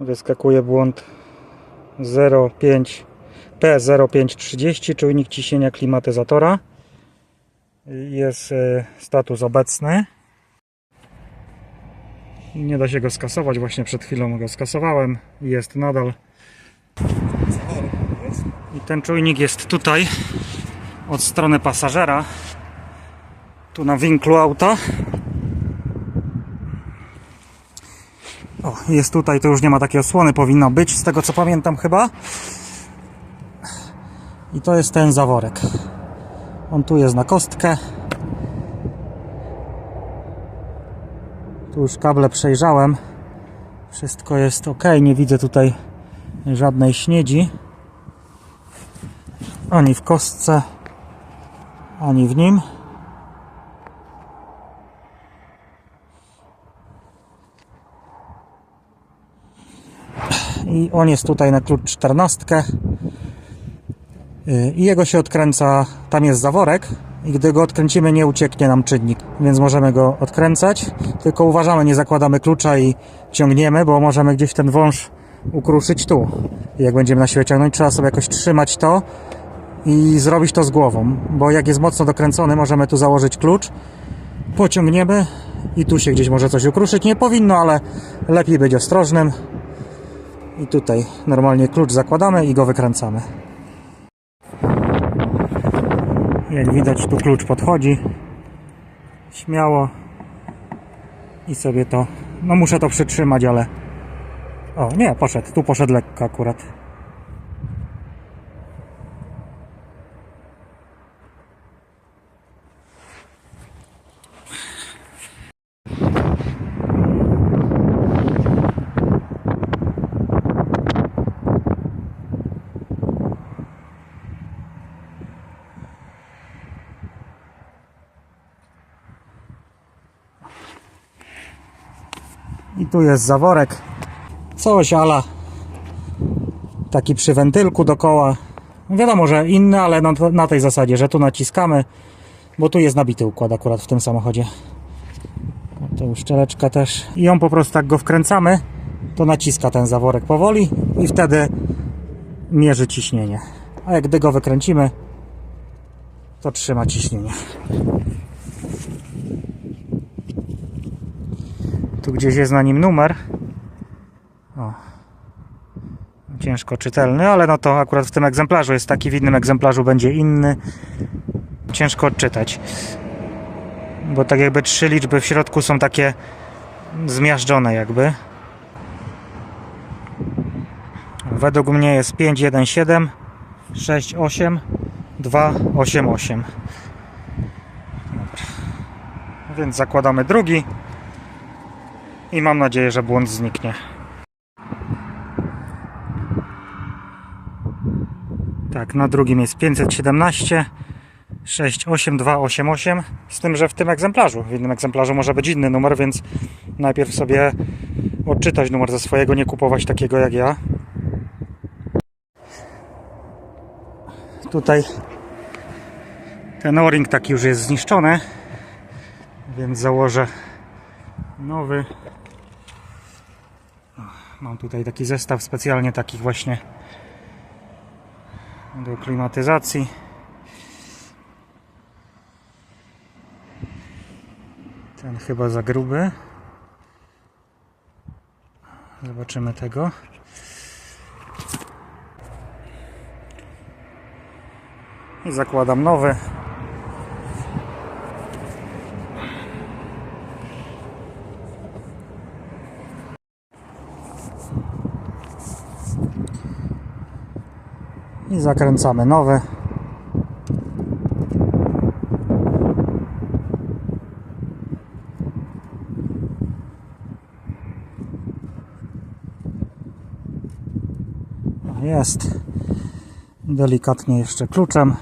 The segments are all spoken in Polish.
wyskakuje błąd 05 P0530 czujnik ciśnienia klimatyzatora. Jest e, status obecny. Nie da się go skasować właśnie przed chwilą go skasowałem. Jest nadal. I ten czujnik jest tutaj od strony pasażera tu na winklu auta o, jest tutaj, to już nie ma takiej osłony, powinno być, z tego co pamiętam chyba. I to jest ten zaworek. On tu jest na kostkę. Tu już kable przejrzałem. Wszystko jest ok, nie widzę tutaj żadnej śniedzi. Ani w kostce, ani w nim. I on jest tutaj na klucz 14 i jego się odkręca, tam jest zaworek i gdy go odkręcimy nie ucieknie nam czynnik, więc możemy go odkręcać, tylko uważamy, nie zakładamy klucza i ciągniemy, bo możemy gdzieś ten wąż ukruszyć tu. I jak będziemy na siłę ciągnąć, trzeba sobie jakoś trzymać to i zrobić to z głową, bo jak jest mocno dokręcony, możemy tu założyć klucz, pociągniemy i tu się gdzieś może coś ukruszyć. Nie powinno, ale lepiej być ostrożnym. I tutaj normalnie klucz zakładamy i go wykręcamy. Jak widać tu klucz podchodzi. Śmiało. I sobie to... No muszę to przytrzymać, ale... O, nie, poszedł. Tu poszedł lekko akurat. I tu jest zaworek. Coś ala taki przy wentylku dokoła. Wiadomo, że inny, ale na, na tej zasadzie, że tu naciskamy, bo tu jest nabity układ akurat w tym samochodzie. To już szczeleczka też. I on po prostu tak go wkręcamy, to naciska ten zaworek powoli i wtedy mierzy ciśnienie. A jak gdy go wykręcimy, to trzyma ciśnienie. Tu gdzieś jest na nim numer. O. Ciężko czytelny, ale no to akurat w tym egzemplarzu jest taki, w innym egzemplarzu będzie inny. Ciężko odczytać. Bo tak jakby trzy liczby w środku są takie zmiażdżone jakby. Według mnie jest 517 68 288. Dobra. Więc zakładamy drugi i mam nadzieję, że błąd zniknie. Tak, na drugim jest 517 68288 z tym, że w tym egzemplarzu, w innym egzemplarzu może być inny numer, więc najpierw sobie odczytać numer ze swojego, nie kupować takiego jak ja. Tutaj ten o-ring taki już jest zniszczony, więc założę nowy. Mam tutaj taki zestaw specjalnie takich właśnie do klimatyzacji. Ten chyba za gruby. Zobaczymy tego. I zakładam nowy. I zakręcamy nowe. Jest delikatnie jeszcze kluczem.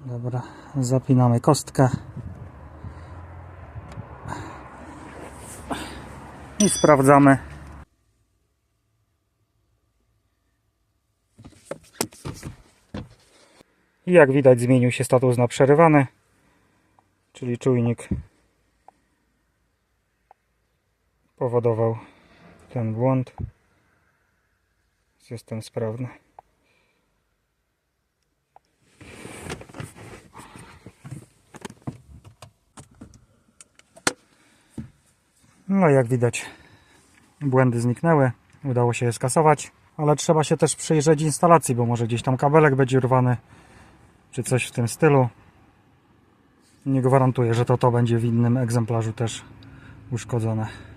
Dobra, zapinamy kostkę. I sprawdzamy. I jak widać zmienił się status na przerywany, czyli czujnik powodował ten błąd. System sprawny. No jak widać błędy zniknęły, udało się je skasować, ale trzeba się też przyjrzeć instalacji, bo może gdzieś tam kabelek będzie urwany, czy coś w tym stylu. Nie gwarantuję, że to to będzie w innym egzemplarzu też uszkodzone.